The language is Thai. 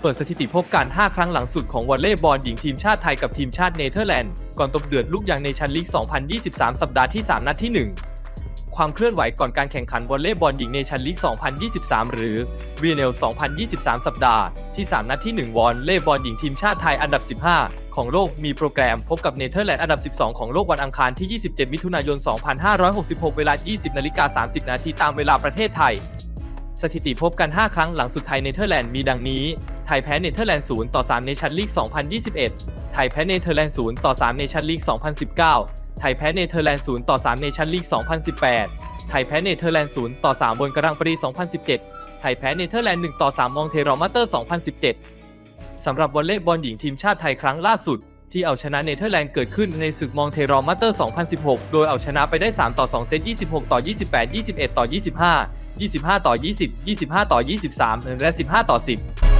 เปิดสถิติพบกัน 5 ครั้งหลังสุดของวอลเลย์บอลหญิงทีมชาติไทยกับทีมชาติเนเธอร์แลนด์ ก่อนตบเดือดลูกยางในชั้นลีก 2023 สัปดาห์ที่ 3 นัดที่ 1 ความเคลื่อนไหวก่อนการแข่งขันวอลเลย์บอลหญิงในชั้นลีก 2023 หรือ VNL 2023 สัปดาห์ที่ 3 นัดที่ 1 วอลเลย์บอลหญิงทีมชาติไทยอันดับ 15 ของโลกมีโปรแกรมพบกับเนเธอร์แลนด์อันดับ 12 ของโลกวันอังคารที่ 27 มิถุนายน 2566 เวลา 20นาฬิกา30 นาทีตามเวลาประเทศไทย สถิติพบกัน 5 ครั้งหลังสุดไทยเนเธอร์แลนด์มีดังนี้ ไทยแพ้เนเธอร์แลนด์0ต่อ3ในชั้นลีก 2021 ไทยแพ้เนเธอร์แลนด์0ต่อ3ในชั้นลีก 2019 ไทยแพ้เนเธอร์แลนด์0ต่อ3ในชั้นลีก 2018 ไทยแพ้เนเธอร์แลนด์0ต่อ3บนกระดังปรี 2017 ไทยแพ้เนเธอร์แลนด์1ต่อ3มองเทรอมาเตอร์ 2017 สำหรับวอลเลย์บอลหญิงทีมชาติไทยครั้งล่าสุด ที่เอาชนะเนเธอร์แลนด์เกิดขึ้นในศึกมองเทรอมาเตอร์ 2016 โดยเอาชนะไปได้ 3 ต่อ 2 เซต 26 ต่อ 28 21 ต่อ 25 25 ต่อ 20 25 ต่อ 23 และ 15 ต่อ 10